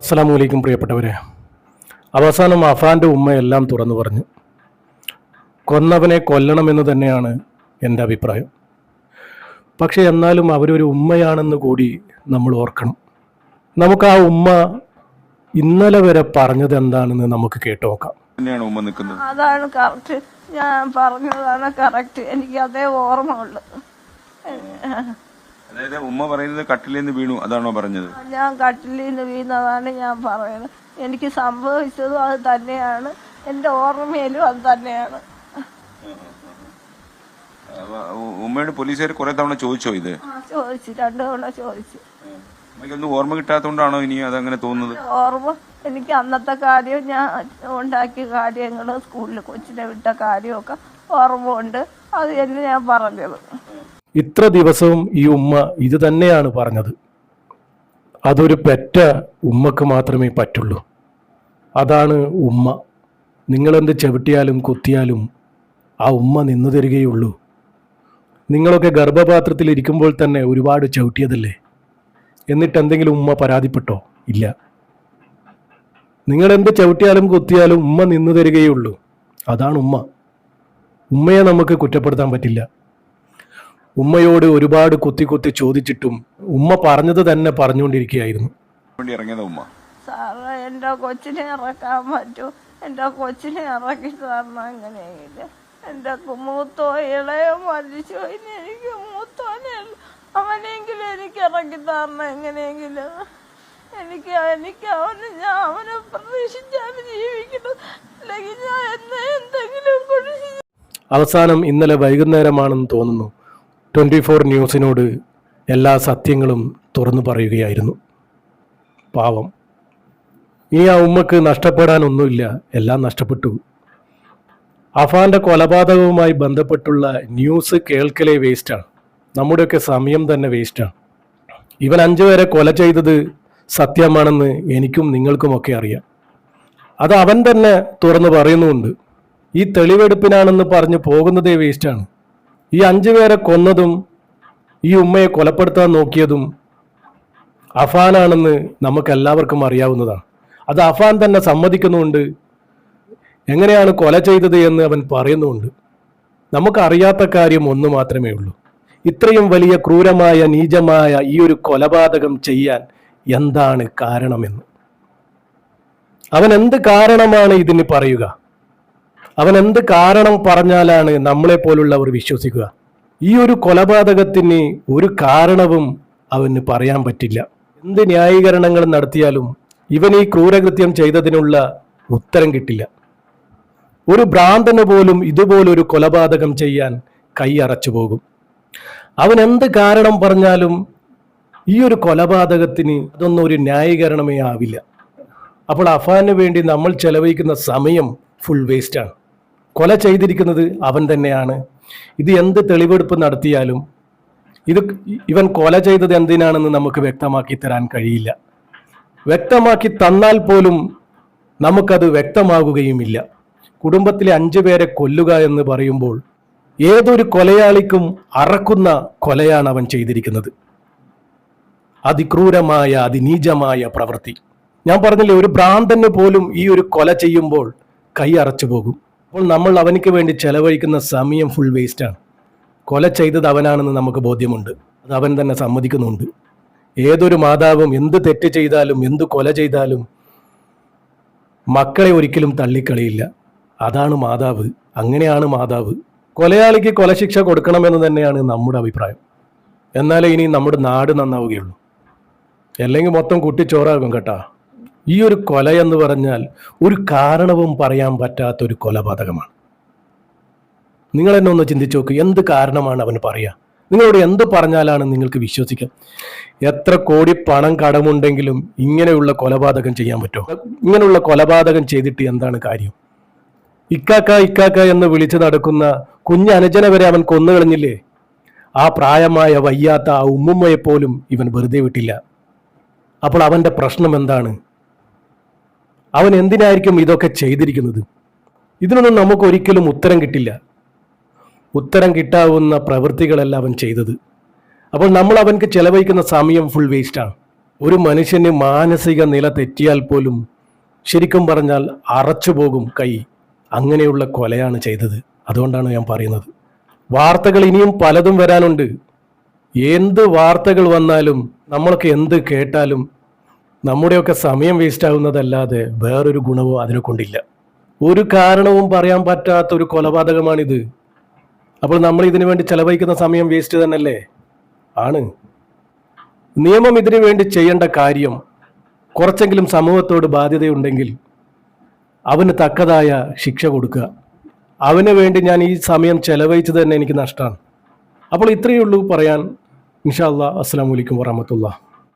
അസ്സാം വലൈക്കും പ്രിയപ്പെട്ടവരെ. അവസാനം അഫാന്റെ ഉമ്മയെല്ലാം തുറന്നു പറഞ്ഞു. കൊന്നവനെ കൊല്ലണമെന്ന് തന്നെയാണ് എന്റെ അഭിപ്രായം. പക്ഷേ എന്നാലും അവരൊരു ഉമ്മയാണെന്ന് കൂടി നമ്മൾ ഓർക്കണം. നമുക്ക് ആ ഉമ്മ ഇന്നലെ വരെ പറഞ്ഞത് എന്താണെന്ന് നമുക്ക് കേട്ടു നോക്കാം. തന്നെയാണ് ഉമ്മ നിൽക്കുന്നത്. അതാണ് കറക്റ്റ് ഞാൻ പറഞ്ഞതാണ് കറക്റ്റ് എനിക്ക് അതേ ഓർമ്മ ഉള്ളു അതായത് ഉമ്മ പറയുന്നത് കട്ടിലിൽ നിന്ന് വീണു അതാണോ പറഞ്ഞത്? ഞാൻ കട്ടിലിൽ നിന്ന് വീണതാണ് ഞാൻ പറയുന്നത്. എനിക്ക് സംഭവിച്ചതും അത് തന്നെയാണ്. എന്റെ ഓർമ്മയിലും അത് തന്നെയാണ്. ഉമ്മയുടെ പോലീസുകാർ കുറെ തവണ ചോദിച്ചോ ഇത്? ചോദിച്ചു. രണ്ടു തവണ ചോദിച്ചു. ഉമ്മയ്ക്കൊന്നും ഓർമ്മ കിട്ടാത്തോണ്ടാണോ ഇനി അതങ്ങനെ തോന്നുന്നത്? ഓർമ്മ. എനിക്ക് അന്നത്തെ കാര്യം ഞാൻ ഉണ്ടാക്കിയ കാര്യങ്ങൾ സ്കൂളിൽ കൊച്ചിനെ വിട്ട കാര്യമൊക്കെ ഓർമ്മ ഉണ്ട്. അത് തന്നെ ഞാൻ പറഞ്ഞത്. ഇത്ര ദിവസവും ഈ ഉമ്മ ഇത് തന്നെയാണ് പറഞ്ഞത്. അതൊരു പെറ്റ ഉമ്മക്ക് മാത്രമേ പറ്റുള്ളൂ. അതാണ് ഉമ്മ. നിങ്ങളെന്ത് ചവിട്ടിയാലും കുത്തിയാലും ആ ഉമ്മ നിന്നു തരികയുള്ളൂ. നിങ്ങളൊക്കെ ഗർഭപാത്രത്തിൽ ഇരിക്കുമ്പോൾ തന്നെ ഒരുപാട് ചവിട്ടിയതല്ലേ? എന്നിട്ട് എന്തെങ്കിലും ഉമ്മ പരാതിപ്പെട്ടോ? ഇല്ല. നിങ്ങളെന്ത് ചവിട്ടിയാലും കുത്തിയാലും ഉമ്മ നിന്നു തരികയുള്ളൂ. അതാണ് ഉമ്മ. ഉമ്മയെ നമുക്ക് കുറ്റപ്പെടുത്താൻ പറ്റില്ല. ഉമ്മയോട് ഒരുപാട് കുത്തി കുത്തി ചോദിച്ചിട്ടും ഉമ്മ പറഞ്ഞത് തന്നെ പറഞ്ഞുകൊണ്ടിരിക്കുകയായിരുന്നു. ഉമ്മ? സാറേ എന്റെ കൊച്ചിനെ ഇറക്കാൻ പറ്റൂ. എന്റെ കൊച്ചിനെ ഇറക്കി തരണം എങ്ങനെയെങ്കിലും. എന്റെ മൂത്തോ ഇളയോ മരിച്ചു. ഇനി എനിക്ക് മൂത്തോനെ അവനെങ്കിലും എനിക്ക് ഇറക്കി തരണം എങ്ങനെയെങ്കിലും. എനിക്ക് എനിക്ക് അവന് ഞാൻ അവനെ പ്രതീക്ഷിച്ചാണ് ജീവിക്കുന്നത്. അല്ലെങ്കിൽ ഞാൻ എന്നെ എന്തെങ്കിലും അവസാനം ഇന്നലെ വൈകുന്നേരമാണെന്ന് തോന്നുന്നു. ട്വന്റി ഫോർ ന്യൂസിനോട് എല്ലാ സത്യങ്ങളും തുറന്നു പറയുകയായിരുന്നു. പാവം. ഈ ആ ഉമ്മക്ക് നഷ്ടപ്പെടാനൊന്നുമില്ല. എല്ലാം നഷ്ടപ്പെട്ടു. അഫാന്റെ കൊലപാതകവുമായി ബന്ധപ്പെട്ടുള്ള ന്യൂസ് കേൾക്കലേ വേസ്റ്റാണ്. നമ്മുടെയൊക്കെ സമയം തന്നെ വേസ്റ്റാണ്. ഇവൻ അഞ്ചു പേരെ കൊല ചെയ്തത് സത്യമാണെന്ന് എനിക്കും നിങ്ങൾക്കുമൊക്കെ അറിയാം. അത് അവൻ തന്നെ തുറന്നു പറയുന്നുമുണ്ട്. ഈ തെളിവെടുപ്പിനാണെന്ന് പറഞ്ഞ് പോകുന്നതേ വേസ്റ്റാണ്. ഈ അഞ്ചു പേരെ കൊന്നതും ഈ ഉമ്മയെ കൊലപ്പെടുത്താൻ നോക്കിയതും അഫാനാണെന്ന് നമുക്കെല്ലാവർക്കും അറിയാവുന്നതാണ്. അത് അഫാൻ തന്നെ സമ്മതിക്കുന്നുമുണ്ട് എങ്ങനെയാണ് കൊല ചെയ്തത് എന്ന് അവൻ പറയുന്നുമുണ്ട് നമുക്കറിയാത്ത കാര്യം ഒന്ന് മാത്രമേ ഉള്ളൂ. ഇത്രയും വലിയ ക്രൂരമായ നീചമായ ഈ ഒരു കൊലപാതകം ചെയ്യാൻ എന്താണ് കാരണമെന്ന്. അവൻ എന്ത് കാരണമാണ് ഇതിന് പറയുക? അവൻ എന്ത് കാരണം പറഞ്ഞാലാണ് നമ്മളെ പോലുള്ളവർ വിശ്വസിക്കുക? ഈ ഒരു കൊലപാതകത്തിന് ഒരു കാരണവും അവന് പറയാൻ പറ്റില്ല. എന്ത് ന്യായീകരണങ്ങൾ നടത്തിയാലും ഇവൻ ഈ ക്രൂരകൃത്യം ചെയ്തതിനുള്ള ഉത്തരം കിട്ടില്ല. ഒരു ഭ്രാന്തന് പോലും ഇതുപോലൊരു കൊലപാതകം ചെയ്യാൻ കൈയറച്ചു പോകും. അവൻ എന്ത് കാരണം പറഞ്ഞാലും ഈ ഒരു കൊലപാതകത്തിന് അതൊന്നും ഒരു ന്യായീകരണമേ ആവില്ല. അപ്പോൾ അഫാന് വേണ്ടി നമ്മൾ ചെലവഴിക്കുന്ന സമയം ഫുൾ വേസ്റ്റാണ് കൊല ചെയ്തിരിക്കുന്നത് അവൻ തന്നെയാണ്. ഇത് എന്ത് തെളിവെടുപ്പ് നടത്തിയാലും ഇത് ഇവൻ കൊല ചെയ്തത് എന്തിനാണെന്ന് നമുക്ക് വ്യക്തമാക്കി തരാൻ കഴിയില്ല. വ്യക്തമാക്കി തന്നാൽ പോലും നമുക്കത് വ്യക്തമാകുകയുമില്ല. കുടുംബത്തിലെ അഞ്ചു പേരെ കൊല്ലുക എന്ന് പറയുമ്പോൾ ഏതൊരു കൊലയാളിക്കും അറക്കുന്ന കൊലയാണ് അവൻ ചെയ്തിരിക്കുന്നത്. അതിക്രൂരമായ അതിനീചമായ പ്രവൃത്തി. ഞാൻ പറഞ്ഞില്ലേ ഒരു ഭ്രാന്തന് പോലും ഈ ഒരു കൊല ചെയ്യുമ്പോൾ കൈ അറച്ചു പോകും അപ്പോൾ നമ്മൾ അവനിക്ക് വേണ്ടി ചെലവഴിക്കുന്ന സമയം ഫുൾ വേസ്റ്റാണ് കൊല ചെയ്തത് അവനാണെന്ന് നമുക്ക് ബോധ്യമുണ്ട്. അത് അവൻ തന്നെ സമ്മതിക്കുന്നുണ്ട്. ഏതൊരു മാതാവും എന്ത് തെറ്റ് ചെയ്താലും എന്ത് കൊല ചെയ്താലും മക്കളെ ഒരിക്കലും തള്ളിക്കളിയില്ല. അതാണ് മാതാവ്. അങ്ങനെയാണ് മാതാവ്. കൊലയാളിക്ക് കൊലശിക്ഷ കൊടുക്കണമെന്ന് തന്നെയാണ് നമ്മുടെ അഭിപ്രായം. എന്നാലേ ഇനി നമ്മുടെ നാട് നന്നാവുകയുള്ളൂ. അല്ലെങ്കിൽ മൊത്തം കുട്ടിച്ചോറാകും കേട്ടാ. ഈ ഒരു കൊല എന്ന് പറഞ്ഞാൽ ഒരു കാരണവും പറയാൻ പറ്റാത്ത ഒരു കൊലപാതകമാണ്. നിങ്ങൾ എന്നെ ഒന്ന് ചിന്തിച്ചു നോക്ക് എന്ത് കാരണമാണ് അവന് പറയുക നിങ്ങളോട് എന്ത് പറഞ്ഞാലാണ് നിങ്ങൾക്ക് വിശ്വസിക്കാം എത്ര കോടി പണം കടമുണ്ടെങ്കിലും ഇങ്ങനെയുള്ള കൊലപാതകം ചെയ്യാൻ പറ്റുമോ ഇങ്ങനെയുള്ള കൊലപാതകം ചെയ്തിട്ട് എന്താണ് കാര്യം? ഇക്കാക്ക ഇക്കാക്ക എന്ന് വിളിച്ച് നടക്കുന്ന കുഞ്ഞനുജനെ വരെ അവൻ കൊന്നു കൊന്നുകളഞ്ഞില്ലേ ആ പ്രായമായ വയ്യാത്ത ആ ഉമ്മുമ്മയെ പോലും ഇവൻ വെറുതെ വിട്ടില്ല. അപ്പോൾ അവന്റെ പ്രശ്നം എന്താണ്? അവൻ എന്തിനായിരിക്കും ഇതൊക്കെ ചെയ്തിരിക്കുന്നത്? ഇതിനൊന്നും നമുക്ക് ഒരിക്കലും ഉത്തരം കിട്ടില്ല. ഉത്തരം കിട്ടാവുന്ന പ്രവൃത്തികളല്ല അവൻ ചെയ്തത്. അപ്പോൾ നമ്മൾ അവൻക്ക് ചെലവഴിക്കുന്ന സമയം ഫുൾ വേസ്റ്റാണ് ഒരു മനുഷ്യന് മാനസിക നില തെറ്റിയാൽ പോലും ശരിക്കും പറഞ്ഞാൽ അറച്ചു പോകും കൈ. അങ്ങനെയുള്ള കൊലയാണ് ചെയ്തത്. അതുകൊണ്ടാണ് ഞാൻ പറയുന്നത്. വാർത്തകൾ ഇനിയും പലതും വരാനുണ്ട്. എന്ത് വാർത്തകൾ വന്നാലും നമ്മളൊക്കെ എന്ത് കേട്ടാലും നമ്മുടെയൊക്കെ സമയം വേസ്റ്റ് ആവുന്നതല്ലാതെ വേറൊരു ഗുണവും അതിനെ കൊണ്ടില്ല. ഒരു കാരണവും പറയാൻ പറ്റാത്ത ഒരു കൊലപാതകമാണിത്. അപ്പോൾ നമ്മൾ ഇതിനു വേണ്ടി ചെലവഴിക്കുന്ന സമയം വേസ്റ്റ് തന്നെയല്ലേ? ആണ്. നിയമം ഇതിനു വേണ്ടി ചെയ്യേണ്ട കാര്യം കുറച്ചെങ്കിലും സമൂഹത്തോട് ബാധ്യതയുണ്ടെങ്കിൽ അവന് തക്കതായ ശിക്ഷ കൊടുക്കുക. അവന് വേണ്ടി ഞാൻ ഈ സമയം ചെലവഴിച്ചത് തന്നെ എനിക്ക് നഷ്ടമാണ് അപ്പോൾ ഇത്രയേ ഉള്ളൂ പറയാൻ. ഇൻഷാ അസ്സാം വലൈക്കും വറഹമത്തുള്ള